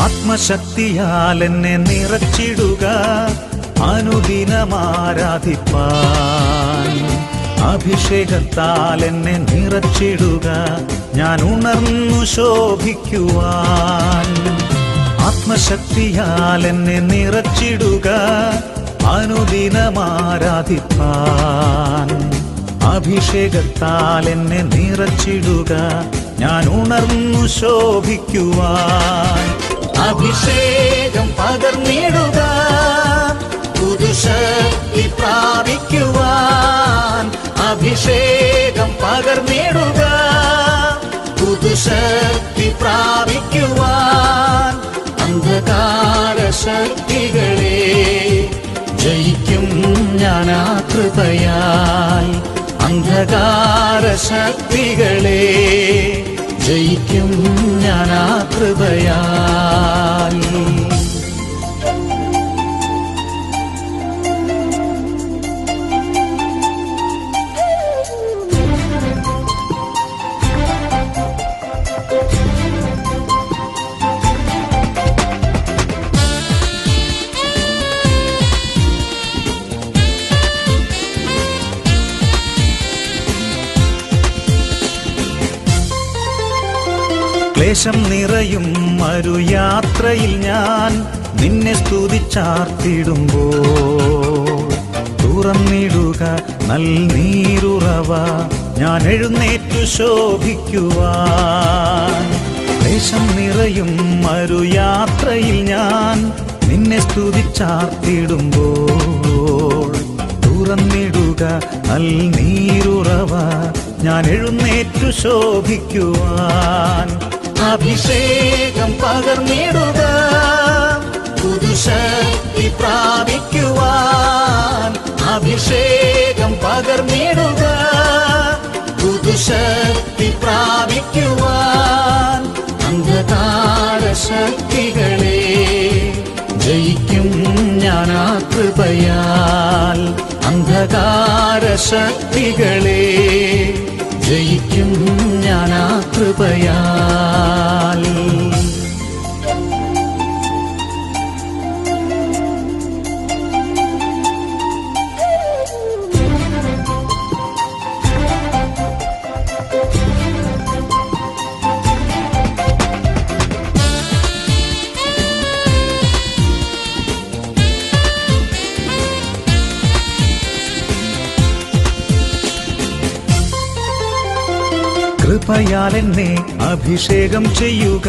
ആത്മശക്തിയാൽ എന്നെ നിറച്ചിടുക അനുദിനമാരാധിപ്പാൻ. അഭിഷേകത്താൽ എന്നെ നിറച്ചിടുക ഞാൻ ഉണർന്നു ശോഭിക്കുവാൻ. ആത്മശക്തിയാൽ എന്നെ നിറച്ചിടുക അനുദിനമാരാധിപ്പാൻ. അഭിഷേകത്താൽ എന്നെ നിറച്ചിടുക ഞാൻ ഉണർന്നു ശോഭിക്കുവാൻ. അഭിഷേകം പകർന്നിടുക. പുതുശക്തി പ്രാപിക്കുവാൻ അഭിഷേകം പകർന്നിടുക. പുതുശക്തി പ്രാപിക്കുവാൻ അന്ധകാര ശക്തികളെ ജയിക്കും ഞാൻ ആ കൃപയാൽ അന്ധകാര ശക്തികളെ ജയിക്കും ഞാൻ ആ ക്ലേശം നിറയും ഒരു യാത്രയിൽ ഞാൻ നിന്നെ സ്തുതിച്ചാർത്തിടുമ്പോ. തുറന്നിടുക നൽനീരുറവ ഞാൻ എഴുന്നേറ്റു ശോഭിക്കുവാൻ. ദേശം നിറയും ഒരു യാത്രയിൽ ഞാൻ നിന്നെ സ്തുതിച്ചാർത്തിടുമ്പോൾ തുറന്നിടുക നൽനീരുറവ ഞാൻ എഴുന്നേറ്റു ശോഭിക്കുവാൻ. അഭിഷേകം പകർന്നിടുക. പുതുശക്തി പ്രാപിക്കുവാൻ അഭിഷേകം പകർന്നിടുക. പുതുശക്തി പ്രാപിക്കുവാൻ അന്ധകാര ശക്തികളെ ജയിക്കും ഞാൻ ആ കൃപയാൽ അന്ധകാര ശക്തികളെ ജയിക്കും ഞാൻ ആ കൃപയാൽ കൃപയാൽ എന്നെ അഭിഷേകം ചെയ്യുക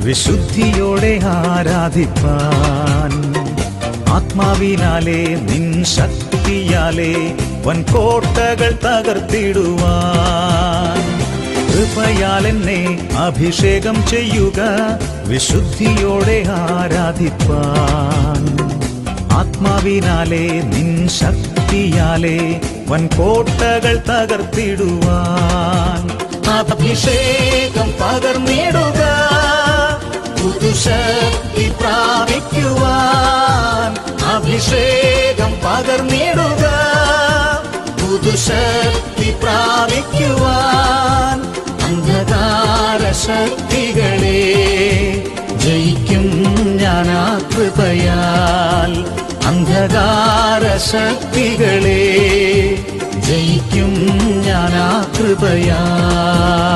വിശുദ്ധിയോടെ ആരാധിപ്പാൻ. ആത്മാവിനാലേ നിൻ ശക്തിയാലെ വൻകോട്ടകൾ തകർത്തിടുവാൻ. കൃപയാൽ എന്നെ അഭിഷേകം ചെയ്യുക വിശുദ്ധിയോടെ ആരാധിപ്പാൻ. ആത്മാവിനാലേ നിൻ ശക്തിയാലെ വൻകോട്ടകൾ തകർത്തിടുവാൻ. അഭിഷേകം പകർന്നിടുക. പുതുശക്തി പ്രാപിക്കുവാൻ അഭിഷേകം പകർന്നിടുക. പുതുശക്തി പ്രാപിക്കുവാൻ അന്ധകാര ശക്തികളെ ജയിക്കും ഞാൻ ആ കൃപയാൽ അന്ധകാര ശക്തികളെ ജയിക്കും ഞാൻ ആ കൃപയാൽ